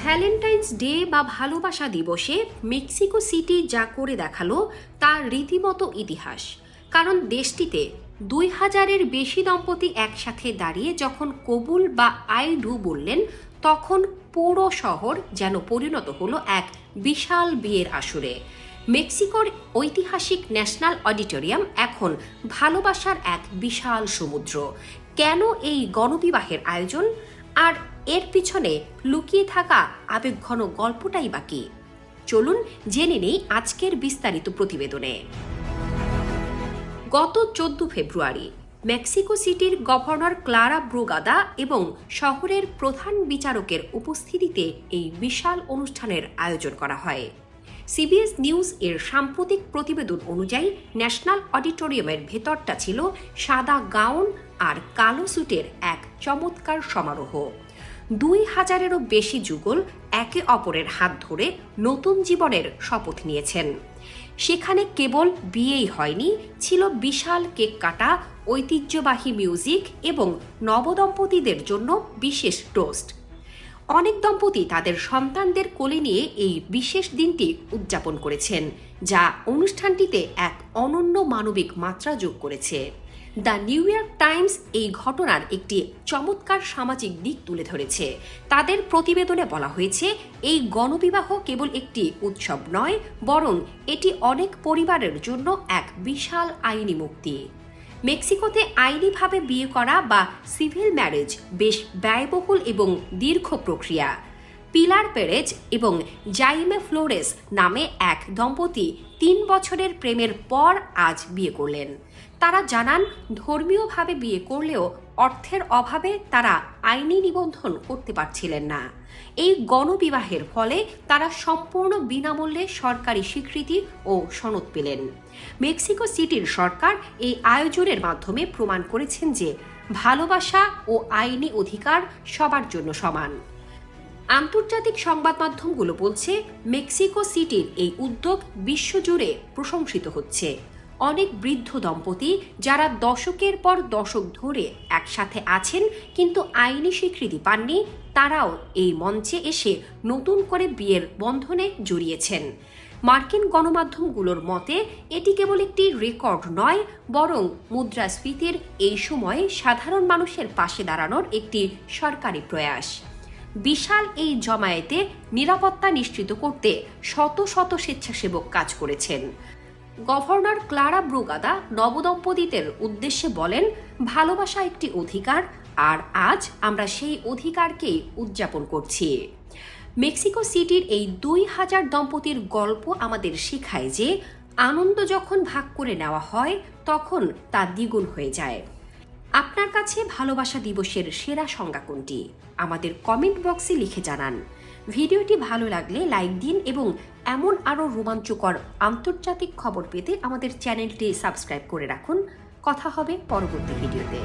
Valentine's day বা ভালোবাসা দিবসে মেক্সিকো সিটি যা করে দেখাল তা রীতিমতো ইতিহাস। কারণ দেশটিতে দুই হাজারের বেশি দম্পতি একসাথে দাঁড়িয়ে যখন কবুল বা আই ডু বললেন, তখন পুরো শহর যেন পরিণত হলো এক বিশাল বিয়ের আসরে। মেক্সিকোর ঐতিহাসিক ন্যাশনাল অডিটোরিয়াম এখন ভালোবাসার এক বিশাল সমুদ্র। কেন এই গণবিবাহের আয়োজন? আর এর পিছনে লুকিয়ে থাকা আবেগঘন গল্পটাই বাকি। চলুন জেনে নেই আজকের বিস্তারিত প্রতিবেদনে। গত চোদ্দ ফেব্রুয়ারি, মেক্সিকো সিটির গভর্নর ক্লারা ব্রুগাদা এবং শহরের প্রধান বিচারকের উপস্থিতিতে এই বিশাল অনুষ্ঠানের আয়োজন করা হয়। সিবিএস নিউজ এর সাম্প্রতিক প্রতিবেদন অনুযায়ী ন্যাশনাল অডিটোরিয়ামের ভেতরটা ছিল সাদা গাউন আর কালো স্যুটের এক চমৎকার সমারোহ। দুই হাজারেরও বেশি যুগল একে অপরের হাত ধরে নতুন জীবনের শপথ নিয়েছেন। সেখানে কেবল বিয়েই হয়নি, ছিল বিশাল কেক কাটা, ঐতিহ্যবাহী মিউজিক এবং নবদম্পতিদের জন্য বিশেষ টোস্ট। অনেক দম্পতি তাদের সন্তানদের কোলে নিয়ে এই বিশেষ দিনটি উদযাপন করেছেন, যা অনুষ্ঠানটিতে এক অনন্য মানবিক মাত্রা যোগ করেছে। দ্য নিউ ইয়র্ক টাইমস এই ঘটনার একটি চমৎকার সামাজিক দিক তুলে ধরেছে। তাদের প্রতিবেদনে বলা হয়েছে, এই গণবিবাহ কেবল একটি উৎসব নয়, বরং এটি অনেক পরিবারের জন্য এক বিশাল আইনি মুক্তি। মেক্সিকোতে আইনিভাবে বিয়ে করা বা সিভিল ম্যারেজ বেশ ব্যয়বহুল এবং দীর্ঘ প্রক্রিয়া। পিলার পেরেজ এবং জাইমে ফ্লোরেস নামে এক দম্পতি তিন বছরের প্রেমের পর আজ বিয়ে করলেন। তারা জানান, ধর্মীয়ভাবে বিয়ে করলেও অর্থের অভাবে তারা আইনি নিবন্ধন করতে পারছিলেন না। এই গণবিবাহের ফলে তারা সম্পূর্ণ বিনামূল্যে সরকারি স্বীকৃতি ও সনদ পেলেন। মেক্সিকো সিটির সরকার এই আয়োজনের মাধ্যমে প্রমাণ করেছেন যে ভালোবাসা ও আইনি অধিকার সবার জন্য সমান। আন্তর্জাতিক সংবাদ মাধ্যমগুলো বলছে, মেক্সিকো সিটির এই উদ্যোগ বিশ্বজুড়ে প্রশংসিত হচ্ছে। অনেক বৃদ্ধ দম্পতি যারা দশকের পর দশক ধরে একসাথে আছেন, কিন্তু আইনি স্বীকৃতি পাননি, তারাও এই মঞ্চে এসে নতুন করে বিয়ের বন্ধনে জড়িয়েছেন। মার্কিন গণমাধ্যমগুলোর মতে, এটি কেবল একটি রেকর্ড নয়, বরং মুদ্রাস্ফীতির এই সময়ে সাধারণ মানুষের পাশে দাঁড়ানোর একটি সরকারি প্রয়াস। বিশাল এই জমায়েতে নিরাপত্তা নিশ্চিত করতে শত শত স্বেচ্ছাসেবক কাজ করেছেন। গভর্নর ক্লারা ব্রুগাদা নবদম্পতিদের উদ্দেশ্যে বলেন, ভালোবাসা একটি অধিকার, আর আজ আমরা সেই অধিকারকেই উদযাপন করছি। মেক্সিকো সিটির এই দুই হাজার দম্পতির গল্প আমাদের শেখায় যে, আনন্দ যখন ভাগ করে নেওয়া হয়, তখন তা দ্বিগুণ হয়ে যায়। আপনার কাছে ভালোবাসা দিবসের সেরা সংজ্ঞা কোনটি? আমাদের কমেন্ট বক্সে লিখে জানান। ভিডিওটি ভালো লাগলে লাইক দিন এবং এমন আরও রোমাঞ্চকর আন্তর্জাতিক খবর পেতে আমাদের চ্যানেলটি সাবস্ক্রাইব করে রাখুন। কথা হবে পরবর্তী ভিডিওতে।